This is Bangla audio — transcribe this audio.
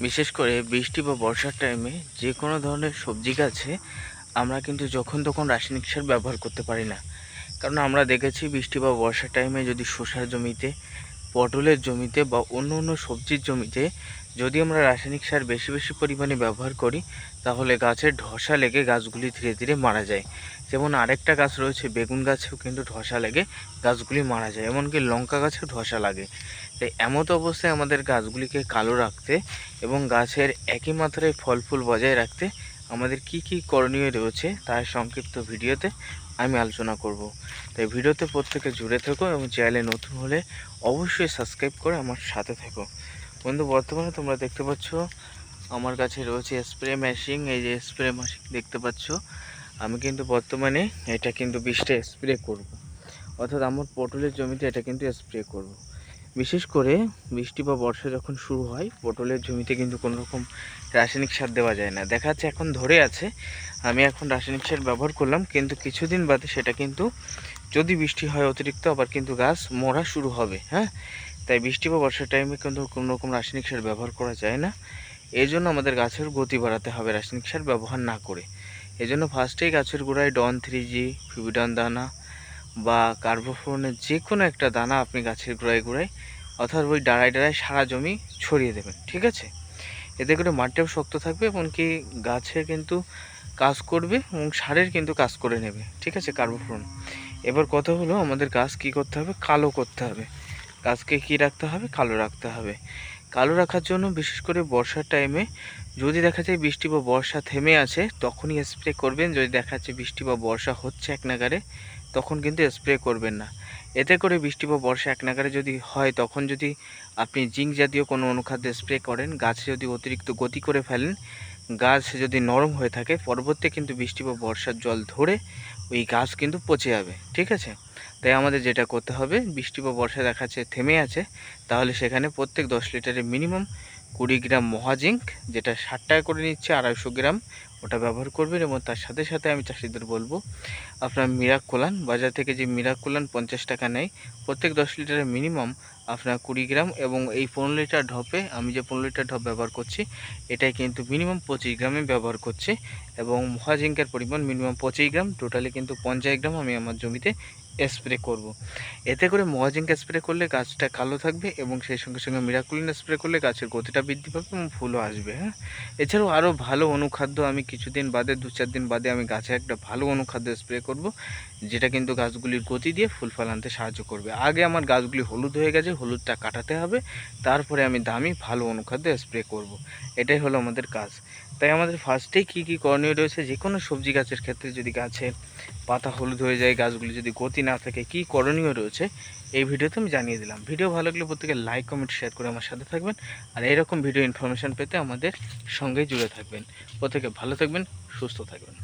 বিশেষ করে বৃষ্টি বা বর্ষার টাইমে যে কোনো ধরনের সবজি গাছে আমরা কিন্তু যখন তখন রাসায়নিক সার ব্যবহার করতে পারি না। কারণ আমরা দেখেছি বৃষ্টি বা বর্ষার টাইমে যদি শসার জমিতে, পটলের জমিতে বা অন্য অন্য সবজির জমিতে যদি আমরা রাসায়নিক সার বেশি বেশি পরিমাণে ব্যবহার করি, তাহলে গাছের ধসা লেগে গাছগুলি ধীরে ধীরে মারা যায়। যেমন আরেকটা গাছ রয়েছে, বেগুন গাছেও কিন্তু ধসা লেগে, গাছগুলি মারা যায়। এমনকি লঙ্কা গাছেও ধসা লাগে। তাই এমত অবস্থায় আমাদের গাছগুলিকে কালো রাখতে এবং গাছের একই মাত্রায় ফল ফুল বজায় রাখতে আমাদের কি কি করণীয় রয়েছে তার সংক্ষিপ্ত ভিডিওতে আমি আলোচনা করব। তাই ভিডিওতে প্রত্যেকে জুড়ে থেকো এবং চ্যানেলে নতুন হলে অবশ্যই সাবস্ক্রাইব করে আমার সাথে থেকো। বন্ধু, বর্তমানে তোমরা দেখতে পাচ্ছ, আমার কাছে রয়েছে স্প্রে মেশিন এই যে স্প্রে মেশিন দেখতে পাচ্ছ আমি কিন্তু বর্তমানে এটা কিন্তু বিষটা স্প্রে করব। অর্থাৎ আমার পটলের জমিতে এটা কিন্তু স্প্রে করব। বিশেষ করে বৃষ্টি বা বর্ষা যখন শুরু হয়, পটলের জমিতে কিন্তু কোনো রকম রাসায়নিক সার দেওয়া যায় না দেখা যাচ্ছে এখন ধরে আছে, আমি এখন রাসায়নিক সার ব্যবহার করলাম, কিন্তু কিছুদিন বাদে সেটা কিন্তু যদি বৃষ্টি হয় অতিরিক্ত আবার কিন্তু গাছ মরা শুরু হবে হ্যাঁ তাই বৃষ্টি বা বর্ষার টাইমে কিন্তু কোনো রকম রাসায়নিক সার ব্যবহার করা যায় না এই জন্য আমাদের গাছের গতি বাড়াতে হবে রাসায়নিক সার ব্যবহার না করে এই জন্য ফার্স্টেই গাছের গোড়ায় ডন থ্রি জি ফিবিডন দানা বা কার্বোফোনের যে কোনো একটা দানা আপনি গাছের গোড়ায় গোড়ায় অর্থাৎ ওই ডাড়ায় ডাড়ায় সারা জমি ছড়িয়ে দেবেন, ঠিক আছে? এতে করে মাটিটাও শক্ত থাকবে এমনকি গাছে কিন্তু কাজ করবে এবং সারের কিন্তু কাজ করে নেবে, ঠিক আছে কার্বোফোন এবার কথা হলো আমাদের গাছ কি করতে হবে? কালো করতে হবে। গাছকে কি রাখতে হবে? কালো রাখতে হবে। কালো রাখার জন্য, বিশেষ করে বর্ষার টাইমে যদি দেখা যায় বৃষ্টি বা বর্ষা থেমে আছে, তখনই স্প্রে করবেন। যদি দেখা যাচ্ছে বৃষ্টি বা বর্ষা হচ্ছে এক নাগারে তখন কিন্তু স্প্রে করবেন না। এতে করে বৃষ্টি বা বর্ষা এক নাগারে যদি হয়, তখন যদি আপনি জিঙ্ক জাতীয় কোনো অনুখাদ্য স্প্রে করেন, গাছে যদি অতিরিক্ত গতি করে ফেলেন, গাছ যদি নরম হয়ে থাকে পরবর্তী কিন্তু বৃষ্টি বা বর্ষার জল ধরে ওই গাছ কিন্তু পচে যাবে। ঠিক আছে? তাই আমাদের যেটা করতে হবে, বৃষ্টি বা বর্ষা দেখাচ্ছে থেমে আছে, তাহলে সেখানে প্রত্যেক দশ লিটারে মিনিমাম কুড়ি গ্রাম মহাজিঙ্ক, যেটা ষাট টাকা করে নিচ্ছে আড়াইশো গ্রাম ওটা ব্যবহার করবেন এবং তার সাথে সাথে আমি চাষিদের বলব, আপনার মিরাক কোলান বাজার থেকে যে মিরাক কোলান পঞ্চাশ টাকা নেয়, প্রত্যেক দশ লিটারে মিনিমাম আপনার কুড়ি গ্রাম এবং এই পনেরো লিটার ঢপে, আমি যে পনেরো লিটার ঢপ ব্যবহার করছি, এটাই কিন্তু মিনিমাম পঁচিশ গ্রামে ব্যবহার করছি এবং মহাজিঙ্কের পরিমাণ মিনিমাম পঁচিশ গ্রাম, টোটালি কিন্তু পঞ্চাশ গ্রাম আমি আমার জমিতে স্প্রে করব। এতে করে মহাজিঙ্ক স্প্রে করলে গাছটা কালো থাকবে এবং সেই সঙ্গে সঙ্গে মিরাকুলিন স্প্রে করলে গাছের গতিটা বৃদ্ধি পাবে এবং ফুলও আসবে হ্যাঁ এছাড়াও আরও ভালো অনুখাদ্য আমি কিছুদিন বাদে, দু চার দিন বাদে আমি গাছে একটা ভালো অনুখাদ্য স্প্রে করব, যেটা কিন্তু গাছগুলির গতি দিয়ে ফুল ফল আনতে সাহায্য করবে। আগে আমার গাছগুলি হলুদ হয়ে গেছে, হলুদটা কাটাতে হবে, তারপরে আমি দামি ভালো অনুখাদ্য স্প্রে করব। এটাই হলো আমাদের কাজ। তাই আমাদের ফার্স্টেই কী কী করণীয় রয়েছে? যে কোনো সবজি গাছের ক্ষেত্রে যদি গাছের পাতা হলুদ হয়ে যায়, গাছগুলি যদি গতি না থাকে, কী করণীয় রয়েছে? এই ভিডিওতে আমি জানিয়ে দিলাম। ভিডিও ভালো লাগলে প্রত্যেকে লাইক কমেন্ট শেয়ার করে আমার সাথে থাকবেন। আর এরকম ভিডিও ইনফরমেশান পেতে আমাদের সঙ্গেই জুড়ে থাকবেন। প্রত্যেকে ভালো থাকবেন, সুস্থ থাকবেন।